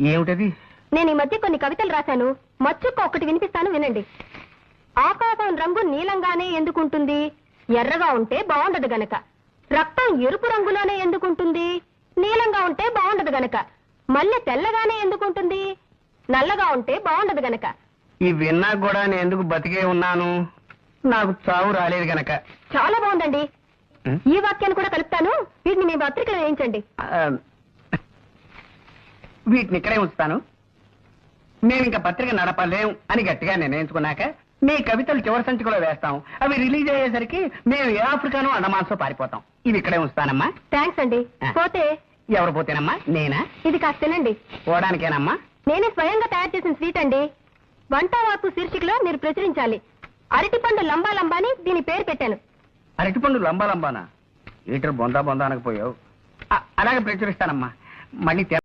ఏమిటది? నేను ఈ మధ్య కొన్ని కవితలు రాశాను. మచ్చుక్క ఒక్కటి వినిపిస్తాను వినండి. ఆకాశం రంగు నీలంగానే ఎందుకుంటుంది? ఎర్రగా ఉంటే బాగుండదు గనక. రక్తం ఎరుపు రంగులోనే ఎందుకుంటుంది? నీలంగా ఉంటే బాగుండదు గనక. మల్లె తెల్లగానే ఎందుకుంటుంది? నల్లగా ఉంటే బాగుండదు గనక. ఈ విన్నా కూడా నేను ఎందుకు బతికే ఉన్నాను? నాకు చావు రాలేదు గనక. చాలా బాగుందండి? ఈ వాక్యాన్ని కూడా కలుపుతాను. వీటిని మీ పత్రికలో వేయించండి. వీటిని ఇక్కడే ఉంచుతాను. మేము ఇంకా పత్రిక నడపలేం అని గట్టిగా నిర్ణయించుకున్నాక మీ కవితలు చివరి సంచికలో వేస్తాం. అవి రిలీజ్ అయ్యేసరికి మేము ఏ ఆఫ్రికాను అండమాన్సో పారిపోతాం. ఇవి ఇక్కడే ఉంచుతానమ్మా. థ్యాంక్స్ అండి. ఆ. పోతే? ఎవరు పోతేనమ్మా? నేనా? ఇది కాస్త తినండి. పోవడానికేనమ్మా? నేనే స్వయంగా తయారు చేసిన స్వీట్ అండి. వంట వార్పు శీర్షికలో మీరు ప్రచురించాలి. అరటిపండు లంబా లంబా అని దీని పేరు పెట్టాను. అరటిపండు లంబా లంబానా? ఈటర్ బొందా బొందా అనకపోయావు. అలాగే ప్రచురిస్తానమ్మా. మళ్ళీ